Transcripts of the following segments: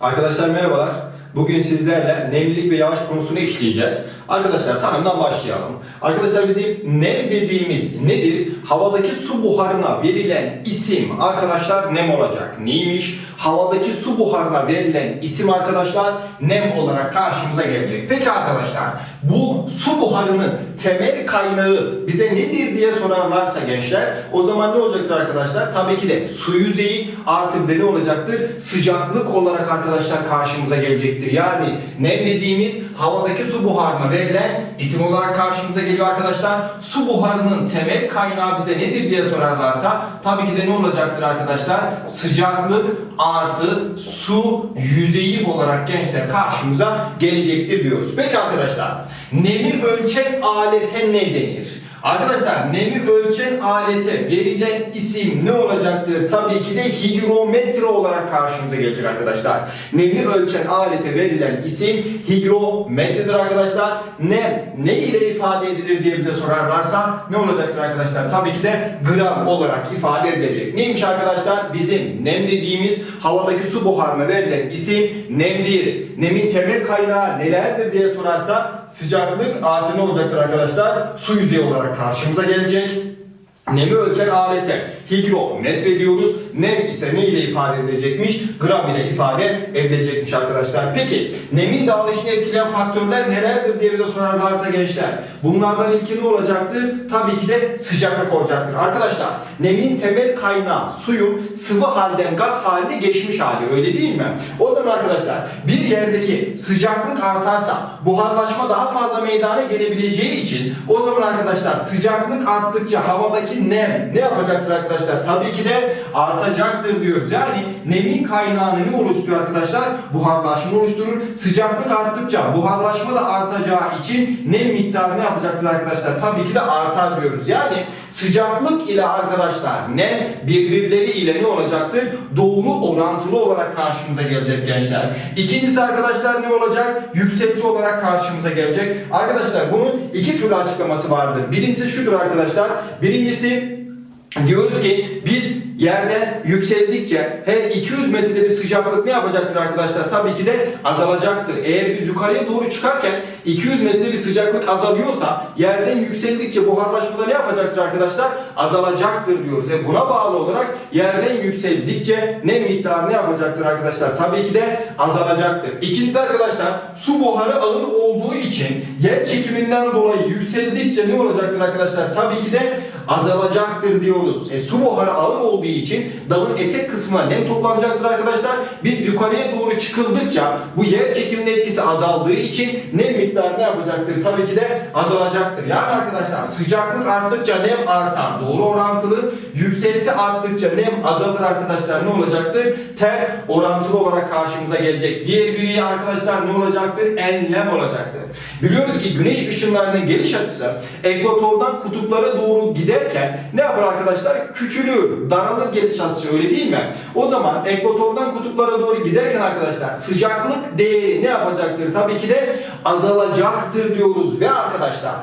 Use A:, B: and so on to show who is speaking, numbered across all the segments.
A: Arkadaşlar merhabalar. Bugün sizlerle nemlilik ve yağış konusunu işleyeceğiz. Arkadaşlar tanımdan başlayalım. Arkadaşlar bizim nem dediğimiz nedir? Havadaki su buharına verilen isim arkadaşlar nem olacak. Neymiş? Havadaki su buharına verilen isim arkadaşlar nem olarak karşımıza gelecek. Peki arkadaşlar bu su buharının temel kaynağı bize nedir diye sorarlarsa gençler o zaman ne olacaktır arkadaşlar? Tabii ki de su yüzeyi artı ne olacaktır? Sıcaklık olarak arkadaşlar karşımıza gelecektir. Yani nem dediğimiz havadaki su buharına verilen isim olarak karşımıza geliyor arkadaşlar. Su buharının temel kaynağı bize nedir diye sorarlarsa tabii ki de ne olacaktır arkadaşlar? Sıcaklık artı su yüzeyi olarak gençler karşımıza gelecektir diyoruz. Peki arkadaşlar nemi ölçen alete ne denir? Arkadaşlar nemi ölçen alete verilen isim ne olacaktır? Tabii ki de higrometre olarak karşımıza gelecek arkadaşlar. Nemi ölçen alete verilen isim higrometredir arkadaşlar. Nem ne ile ifade edilir diye bize sorarlarsa ne olacaktır arkadaşlar? Tabii ki de gram olarak ifade edilecek. Neymiş arkadaşlar? Bizim nem dediğimiz havadaki su buharına verilen isim nemdir. Nemin temel kaynağı nelerdir diye sorarsa sıcaklık artı ne olacaktır arkadaşlar? Su yüzeyi olarak karşımıza gelecek. Nemi ölçen alete higrometre diyoruz. Nem ise ne ile ifade edilecekmiş? Gram ile ifade edilecekmiş arkadaşlar. Peki nemin dağılışını etkileyen faktörler nelerdir diye bize sorarlarsa gençler. Bunlardan ilki ne olacaktır? Tabii ki de sıcaklık olacaktır. Arkadaşlar nemin temel kaynağı suyun sıvı halden gaz haline geçmiş hali öyle değil mi? O zaman arkadaşlar bir yerdeki sıcaklık artarsa buharlaşma daha fazla meydana gelebileceği için o zaman arkadaşlar sıcaklık arttıkça havadaki nem ne yapacaktır arkadaşlar? Tabii ki de artacaktır diyoruz. Yani nemin kaynağını ne oluşturuyor arkadaşlar? Buharlaşma oluşturur. Sıcaklık arttıkça buharlaşma da artacağı için nem miktarı ne yapacaktır arkadaşlar? Tabii ki de artar diyoruz. Yani sıcaklık ile arkadaşlar nem birbirleri ile ne olacaktır? Doğru orantılı olarak karşımıza gelecek gençler. İkincisi arkadaşlar ne olacak? Yükselti olarak karşımıza gelecek. Arkadaşlar bunun iki türlü açıklaması vardır. Birincisi şudur arkadaşlar. Birincisi Diyoruz ki biz yerden yükseldikçe her 200 metrede bir sıcaklık ne yapacaktır arkadaşlar? Tabii ki de azalacaktır. Eğer biz yukarıya doğru çıkarken 200 metrede bir sıcaklık azalıyorsa yerden yükseldikçe buharlaşmada ne yapacaktır arkadaşlar? Azalacaktır diyoruz. E buna bağlı olarak yerden yükseldikçe nem miktarı ne yapacaktır arkadaşlar? Tabii ki de azalacaktır. İkincisi arkadaşlar su buharı ağır olduğu için yer çekiminden dolayı yükseldikçe ne olacaktır arkadaşlar? Tabii ki de azalacaktır diyoruz. E, su buharı ağır olduğu için dalın etek kısmına nem toplanacaktır arkadaşlar. Biz yukarıya doğru çıkıldıkça bu yer çekiminin etkisi azaldığı için nem miktarı ne yapacaktır? Tabii ki de azalacaktır. Yani arkadaşlar sıcaklık arttıkça nem artar. Doğru orantılı. Yükselti arttıkça nem azalır arkadaşlar. Ne olacaktır? Ters orantılı olarak karşımıza gelecek. Diğer biri arkadaşlar ne olacaktır? Enlem olacaktır. Biliyoruz ki güneş ışınlarının geliş açısı ekvatordan kutuplara doğru giderken ne yapar arkadaşlar? Küçülür, daralır geliş açısı öyle değil mi? O zaman ekvatordan kutuplara doğru giderken arkadaşlar sıcaklık değeri ne yapacaktır? Tabii ki de azalacaktır diyoruz ve arkadaşlar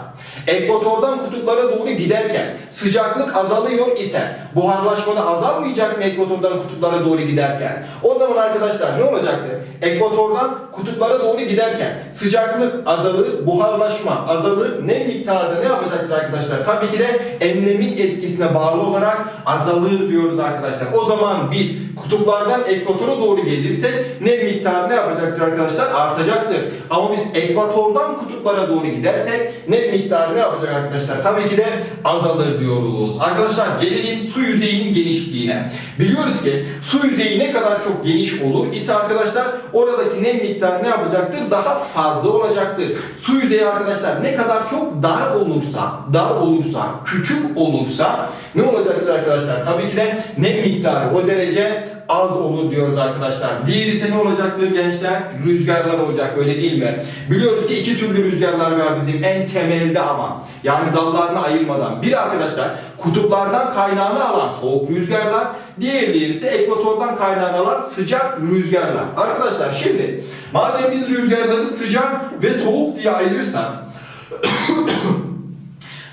A: ekvatordan kutuplara doğru giderken sıcaklık azalıyor ise buharlaşmada azalmayacak mı ekvatordan kutuplara doğru giderken? O zaman arkadaşlar ne olacaktır? Ekvatordan kutuplara doğru giderken sıcaklık azalır, buharlaşma azalır. Nem miktarı da ne yapacaktır arkadaşlar? Tabii ki de enlemin etkisine bağlı olarak azalır diyoruz arkadaşlar. O zaman biz kutuplardan ekvatora doğru gelirsek nem miktarı ne yapacaktır arkadaşlar? Artacaktır. Ama biz ekvatordan kutuplara doğru gidersek nem miktarı ne yapacak arkadaşlar? Tabii ki de azalır diyoruz. Arkadaşlar gelelim su yüzeyinin genişliğine. Biliyoruz ki su yüzeyi ne kadar çok geniş olur ise arkadaşlar oradaki nem miktarı ne yapacaktır? Daha fazla olacaktır. Su yüzeyi arkadaşlar ne kadar çok dar olursa, dar olursa, küçük olursa ne olacaktır arkadaşlar? Tabii ki de nem miktarı o derece az olur diyoruz arkadaşlar. Diğer ise ne olacaktır gençler? Rüzgarlar olacak öyle değil mi? Biliyoruz ki iki türlü rüzgarlar var bizim en temelde ama. Yani dallarını ayırmadan. Bir arkadaşlar kutuplardan kaynağını alan soğuk rüzgarlar. Diğerleri ise ekvatordan kaynağını alan sıcak rüzgarlar. Arkadaşlar şimdi madem biz rüzgarları sıcak ve soğuk diye ayırırsak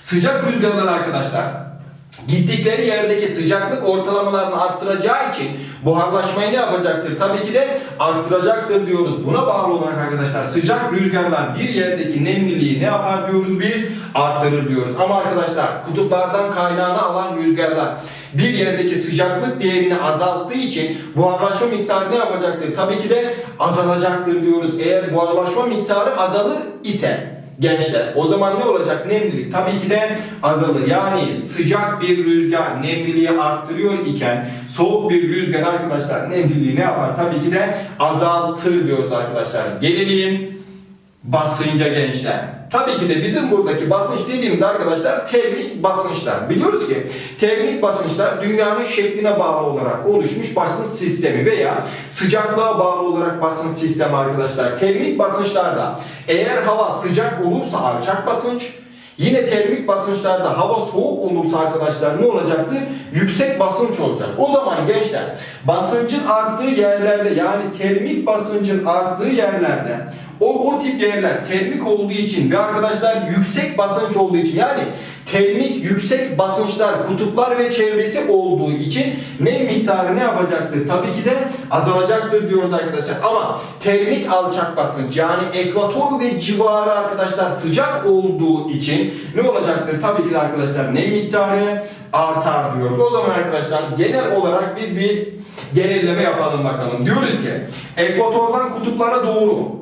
A: sıcak rüzgarlar arkadaşlar gittikleri yerdeki sıcaklık ortalamalarını arttıracağı için buharlaşmayı ne yapacaktır? Tabii ki de arttıracaktır diyoruz. Buna bağlı olarak arkadaşlar sıcak rüzgarlar bir yerdeki nemliliği ne yapar diyoruz biz? Artırır diyoruz. Ama arkadaşlar kutuplardan kaynağını alan rüzgarlar bir yerdeki sıcaklık değerini azalttığı için buharlaşma miktarı ne yapacaktır? Tabii ki de azalacaktır diyoruz. Eğer buharlaşma miktarı azalır ise gençler o zaman ne olacak? Nemlilik tabii ki de azalır. Yani sıcak bir rüzgar nemliliği arttırıyor iken soğuk bir rüzgar arkadaşlar nemliliği ne yapar? Tabii ki de azaltır diyoruz arkadaşlar. Gelelim basınca gençler. Tabii ki de bizim buradaki basınç dediğimiz arkadaşlar termik basınçlar. Biliyoruz ki termik basınçlar dünyanın şekline bağlı olarak oluşmuş basınç sistemi veya sıcaklığa bağlı olarak basınç sistemi arkadaşlar. Termik basınçlarda eğer hava sıcak olursa alçak basınç, Yine termik basınçlarda hava soğuk olursa arkadaşlar ne olacaktır? Yüksek basınç olacak. O zaman gençler basıncın arttığı yerlerde yani termik basıncın arttığı yerlerde o, o tip yerler termik olduğu için ve arkadaşlar yüksek basınç olduğu için yani termik yüksek basınçlar kutuplar ve çevresi olduğu için nem miktarı ne yapacaktır? Tabii ki de azalacaktır diyoruz arkadaşlar. Ama termik alçak basınç yani ekvator ve civarı arkadaşlar sıcak olduğu için ne olacaktır? Tabii ki de arkadaşlar nem miktarı artar diyoruz. O zaman arkadaşlar genel olarak biz bir genelleme yapalım bakalım. Diyoruz ki ekvatordan kutuplara doğru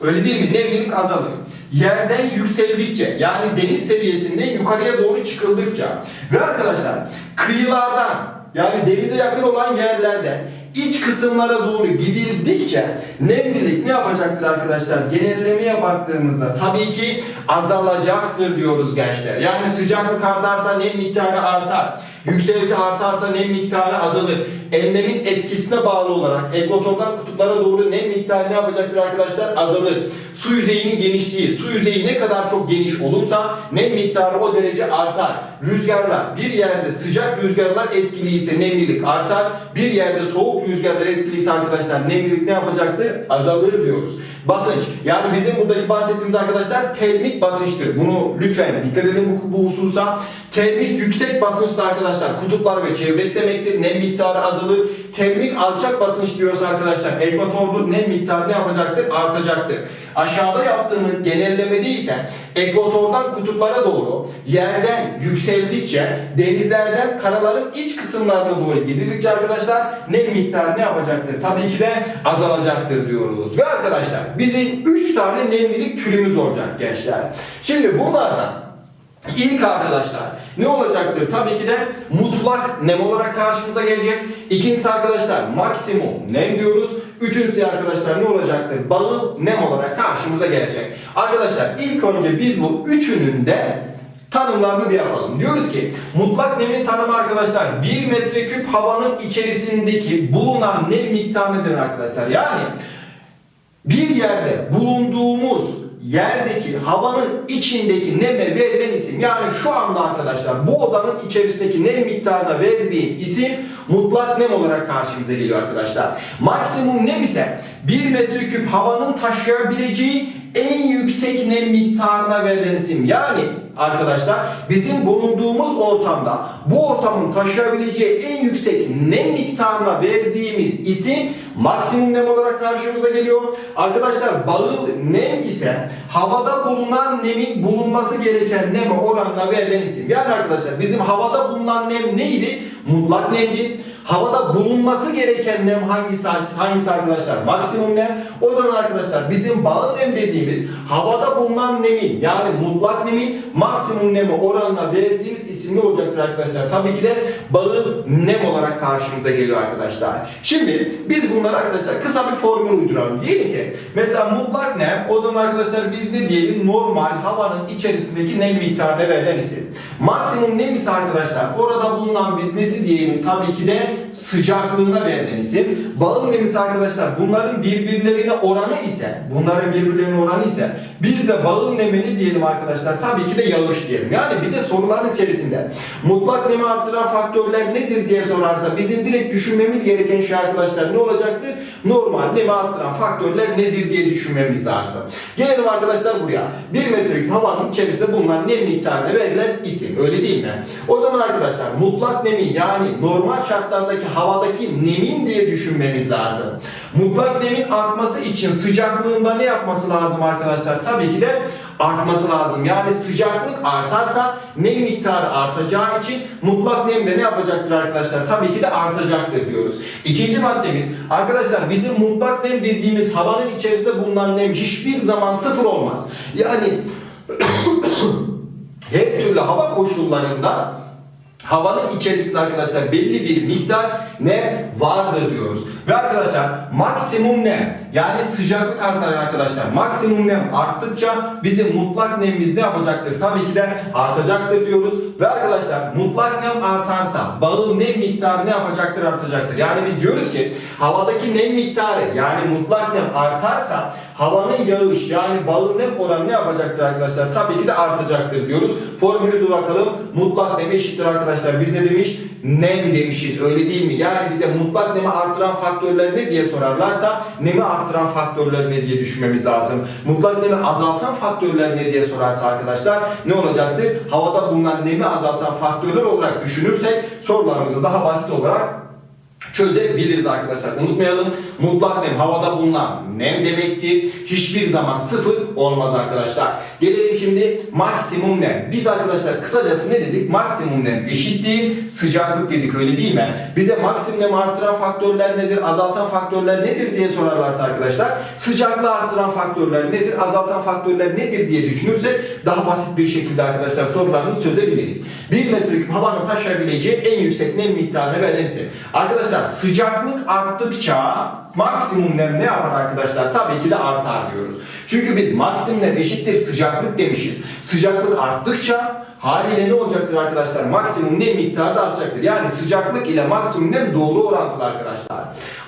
A: Öyle değil mi? Nemlilik azalır. Yerden yükseldikçe yani deniz seviyesinden yukarıya doğru çıkıldıkça ve arkadaşlar kıyılardan yani denize yakın olan yerlerden iç kısımlara doğru gidildikçe nemlilik ne yapacaktır arkadaşlar? Genellemeye baktığımızda tabii ki azalacaktır diyoruz gençler. Yani sıcaklık artarsa nem miktarı artar. Yükselti artarsa nem miktarı azalır. Enlemin etkisine bağlı olarak ekvatordan kutuplara doğru nem miktarı ne yapacaktır arkadaşlar? Azalır. Su yüzeyinin genişliği, su yüzeyi ne kadar çok geniş olursa nem miktarı o derece artar. Rüzgarlar, bir yerde sıcak rüzgarlar etkiliyse nemlilik artar. Bir yerde soğuk rüzgarlar etkiliyse arkadaşlar nemlilik ne yapacaktır? Azalır diyoruz. Basınç, yani bizim buradaki bahsettiğimiz arkadaşlar termik basınçtır. Bunu lütfen dikkat edin bu, bu hususa. Termik yüksek basınçta arkadaşlar kutuplar ve çevresi demektir. Nem miktarı azalır. Termik alçak basınç diyorsa arkadaşlar ekvatorda nem miktarı ne yapacaktır? Artacaktır. Aşağıda yaptığımız genellemede ise ekvatordan kutuplara doğru yerden yükseldikçe denizlerden karaların iç kısımlarına doğru gidildikçe arkadaşlar nem miktarı ne yapacaktır? Tabii ki de azalacaktır diyoruz. Ve arkadaşlar bizim 3 tane nemlilik türümüz olacak gençler. Şimdi bunlardan İlk arkadaşlar ne olacaktır? Tabii ki de mutlak nem olarak karşımıza gelecek. İkincisi arkadaşlar maksimum nem diyoruz. Üçüncüsü arkadaşlar ne olacaktır? Bağıl nem olarak karşımıza gelecek. Arkadaşlar ilk önce biz bu üçünün de tanımlarını bir yapalım. Diyoruz ki mutlak nemin tanımı arkadaşlar 1 metreküp havanın içerisindeki bulunan nem miktarı nedir arkadaşlar? Yani bir yerde bulunduğumuz yerdeki havanın içindeki neme verilen isim. Yani şu anda arkadaşlar bu odanın içerisindeki nem miktarına verdiğim isim mutlak nem olarak karşımıza geliyor arkadaşlar. Maksimum nem ise 1 metreküp havanın taşıyabileceği en yüksek nem miktarına verilen isim. Yani arkadaşlar bizim bulunduğumuz ortamda bu ortamın taşıyabileceği en yüksek nem miktarına verdiğimiz isim maksimum nem olarak karşımıza geliyor. Arkadaşlar bağıl nem ise havada bulunan nemin bulunması gereken neme oranla verilen isim. Yani arkadaşlar bizim havada bulunan nem neydi? Mutlak nemdi. Havada bulunması gereken nem hangisi hangisi arkadaşlar? Maksimum nem. O zaman arkadaşlar bizim bağlı nem dediğimiz havada bulunan nemin yani mutlak nemin maksimum nemi oranla verdiğimiz isim ne olacaktır arkadaşlar? Tabii ki de bağıl nem olarak karşımıza geliyor arkadaşlar. Şimdi biz bunları arkadaşlar kısa bir formül uyduralım. Diyelim ki mesela mutlak nem o zaman arkadaşlar biz ne diyelim? Normal havanın içerisindeki nem miktarına verilen isim. Maksimum nem ise arkadaşlar orada bulunan biz nesi diyelim? Tabii ki de sıcaklığına verilen isim. bağıl nem ise arkadaşlar bunların birbirlerine oranı ise bunların birbirlerine oranı ise biz de bağıl nemini diyelim arkadaşlar. Tabii ki de yağış diyelim. Yani bize soruların içerisinde mutlak nemi arttıran faktörler nedir diye sorarsa bizim direkt düşünmemiz gereken şey arkadaşlar ne olacaktır? Normal nemi arttıran faktörler nedir diye düşünmemiz lazım. Gelelim arkadaşlar buraya. 1 metreküp havanın içerisinde bulunan nem miktarına verilen isim. Öyle değil mi? O zaman arkadaşlar mutlak nemi yani normal şartlardaki havadaki nemin diye düşünmemiz lazım. Mutlak nemin artması için sıcaklığında ne yapması lazım arkadaşlar? Tabii ki de artması lazım. Yani sıcaklık artarsa nem miktarı artacağı için mutlak nem de ne yapacaktır arkadaşlar? Tabii ki de artacaktır diyoruz. İkinci maddemiz arkadaşlar bizim mutlak nem dediğimiz havanın içerisinde bulunan nem hiçbir zaman sıfır olmaz. Yani her türlü hava koşullarında havanın içerisinde arkadaşlar belli bir miktar ne vardır diyoruz. Ve arkadaşlar maksimum nem yani sıcaklık artar arkadaşlar. Maksimum nem arttıkça bizim mutlak nemimiz ne yapacaktır? Tabii ki de artacaktır diyoruz. Ve arkadaşlar mutlak nem artarsa bağıl nem miktarı ne yapacaktır? Artacaktır. Yani biz diyoruz ki havadaki nem miktarı yani mutlak nem artarsa havanın yağış yani bağıl nem oranı ne yapacaktır arkadaşlar? Tabii ki de artacaktır diyoruz. Formülümüze bakalım. Mutlak nem eşittir arkadaşlar. Biz ne demiş? Nem demişiz. Öyle değil mi? Yani bize mutlak nemi artıran faktörler ne diye sorarlarsa nemi artıran faktörler ne diye düşünmemiz lazım. Mutlak nemi azaltan faktörler ne diye sorarsa arkadaşlar ne olacaktır? Havada bulunan nemi azaltan faktörler olarak düşünürsek sorularımızı daha basit olarak çözebiliriz arkadaşlar. Unutmayalım mutlak nem havada bulunan nem demektir. Hiçbir zaman sıfır olmaz arkadaşlar. Gelelim şimdi maksimum nem. Biz arkadaşlar kısacası ne dedik? Maksimum nem eşittir sıcaklık dedik öyle değil mi? Bize maksimum nem artıran faktörler nedir? Azaltan faktörler nedir diye sorarlarsa arkadaşlar sıcaklığı artıran faktörler nedir? Azaltan faktörler nedir diye düşünürsek daha basit bir şekilde arkadaşlar sorularımızı çözebiliriz. 1 metreküp havanın taşıyabileceği en yüksek nem miktarını verilsin. Arkadaşlar sıcaklık arttıkça maksimum nem ne yapar arkadaşlar? Tabii ki de artar diyoruz. Çünkü biz maksimum nem eşittir sıcaklık demişiz. Sıcaklık arttıkça haliyle ne olacaktır arkadaşlar? Maksimum nem miktarı da artacaktır. Yani sıcaklık ile maksimum nem doğru orantılı arkadaşlar.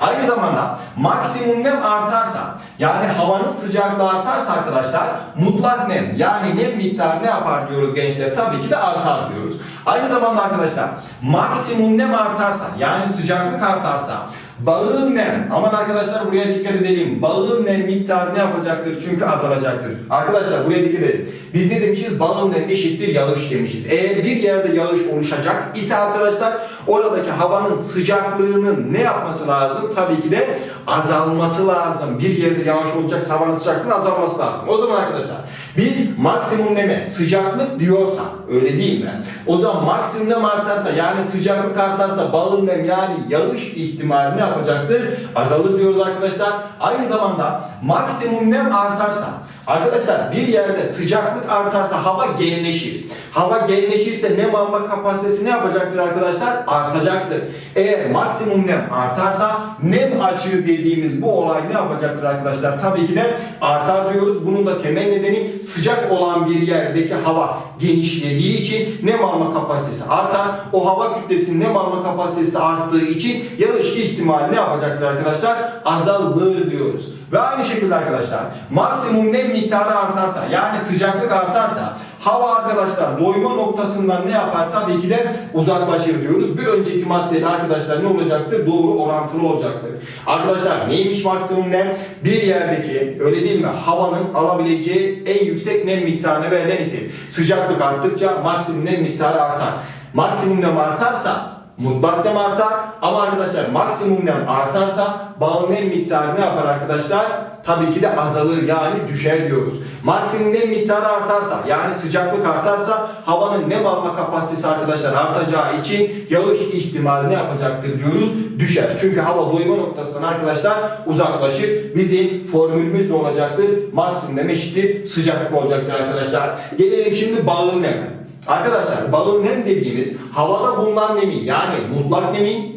A: Aynı zamanda maksimum nem artarsa yani havanın sıcaklığı artarsa arkadaşlar mutlak nem yani nem miktarı ne yapar diyoruz gençler? Tabii ki de artar diyoruz. Aynı zamanda arkadaşlar maksimum nem artarsa yani sıcaklık artarsa Bağıl nem. Aman arkadaşlar buraya dikkat edelim. Bağıl nem miktarı ne yapacaktır? Çünkü azalacaktır. Arkadaşlar buraya dikkat edin. Biz ne demişiz? Bağıl nem eşittir yağış demişiz. Eğer bir yerde yağış oluşacak ise arkadaşlar oradaki havanın sıcaklığının ne yapması lazım? Tabii ki de azalması lazım. Bir yerde yağış olacaksa havanın sıcaklığının azalması lazım. O zaman arkadaşlar biz maksimum neme sıcaklık diyorsak öyle değil mi? O zaman maksimum nem artarsa yani sıcaklık artarsa bağıl nem yani yağış ihtimali ne yapacaktır? Azalır diyoruz arkadaşlar. Aynı zamanda maksimum nem artarsa arkadaşlar bir yerde sıcaklık artarsa hava genleşir. Hava genleşirse nem alma kapasitesi ne yapacaktır arkadaşlar? Artacaktır. Eğer maksimum nem artarsa nem açığı dediğimiz bu olay ne yapacaktır arkadaşlar? Tabii ki de artar diyoruz. Bunun da temel nedeni sıcak olan bir yerdeki hava genişlediği için nem alma kapasitesi artar. O hava kütlesinin nem alma kapasitesi arttığı için yağış ihtimali ne yapacaktır arkadaşlar? Azalır diyoruz. Ve aynı şekilde arkadaşlar maksimum nem miktarı artarsa yani sıcaklık artarsa hava arkadaşlar doyma noktasından ne yapar? Tabii ki de uzaklaşır diyoruz. Bir önceki maddede arkadaşlar ne olacaktır? Doğru orantılı olacaktır. Arkadaşlar neymiş maksimum nem? Bir yerdeki öyle değil mi? Havanın alabileceği en yüksek nem miktarını verilen isim. Sıcaklık arttıkça maksimum nem miktarı artar. Maksimum nem artarsa mutlak artar ama arkadaşlar maksimum nem artarsa bağlı nem miktarı ne yapar arkadaşlar? Tabii ki de azalır yani düşer diyoruz. Maksimum nem miktarı artarsa yani sıcaklık artarsa havanın nem alma kapasitesi arkadaşlar artacağı için yağış ihtimali ne yapacaktır diyoruz? Düşer. Çünkü hava doyma noktasından arkadaşlar uzaklaşır. Bizim formülümüz ne olacaktır? Maksimum nem eşittir sıcaklık olacaktır arkadaşlar. Gelelim şimdi bağlı neme. Arkadaşlar balon nem dediğimiz havada bulunan nemin yani mutlak nemin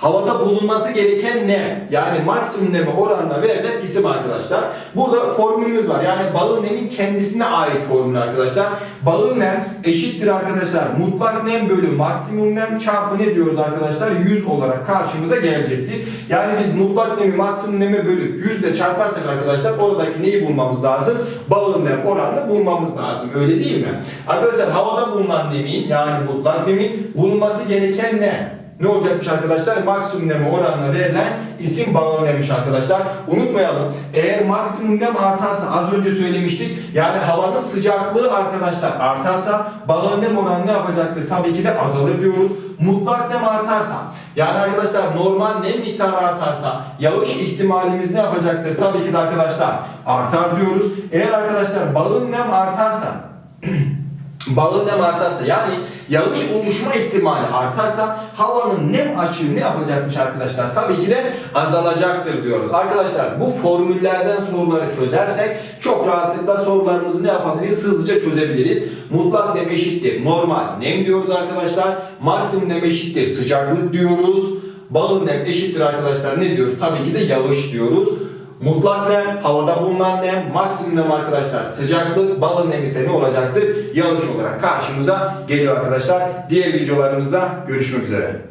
A: havada bulunması gereken nem yani maksimum neme oranla verilen isim arkadaşlar. Burada formülümüz var. Yani bağın nemin kendisine ait formül arkadaşlar. Bağın nem eşittir arkadaşlar. Mutlak nem bölü maksimum nem çarpı ne diyoruz arkadaşlar? 100 olarak karşımıza gelecektir. Yani biz mutlak nemi maksimum neme bölüp 100 ile çarparsak arkadaşlar oradaki neyi bulmamız lazım? Bağın nem oranını bulmamız lazım. Öyle değil mi? Arkadaşlar havada bulunan nemin yani mutlak nemin bulunması gereken ne? Ne olacakmış arkadaşlar? Maksimum neme oranına verilen isim bağlı nemiş arkadaşlar. Unutmayalım. Eğer maksimum nem artarsa az önce söylemiştik. Yani havanın sıcaklığı arkadaşlar artarsa bağlı nem oranı ne yapacaktır? Tabii ki de azalır diyoruz. Mutlak nem artarsa yani arkadaşlar normal nem miktarı artarsa yağış ihtimalimiz ne yapacaktır? Tabii ki de arkadaşlar artar diyoruz. Eğer arkadaşlar bağın nem artarsa balın nem artarsa yani yağış oluşma ihtimali artarsa havanın nem açığı ne yapacakmış arkadaşlar? Tabii ki de azalacaktır diyoruz. Arkadaşlar bu formüllerden soruları çözersek çok rahatlıkla sorularımızı ne yapabiliriz? Hızlıca çözebiliriz. Mutlak nem eşittir. Normal nem diyoruz arkadaşlar. Maksimum nem eşittir. Sıcaklık diyoruz. Balın nem eşittir arkadaşlar. Ne diyoruz? Tabii ki de yağış diyoruz. Mutlak nem, havada bulunan nem, maksimum nem arkadaşlar sıcaklık, balın nem ise ne olacaktır? Yağış olarak karşımıza geliyor arkadaşlar. Diğer videolarımızda görüşmek üzere.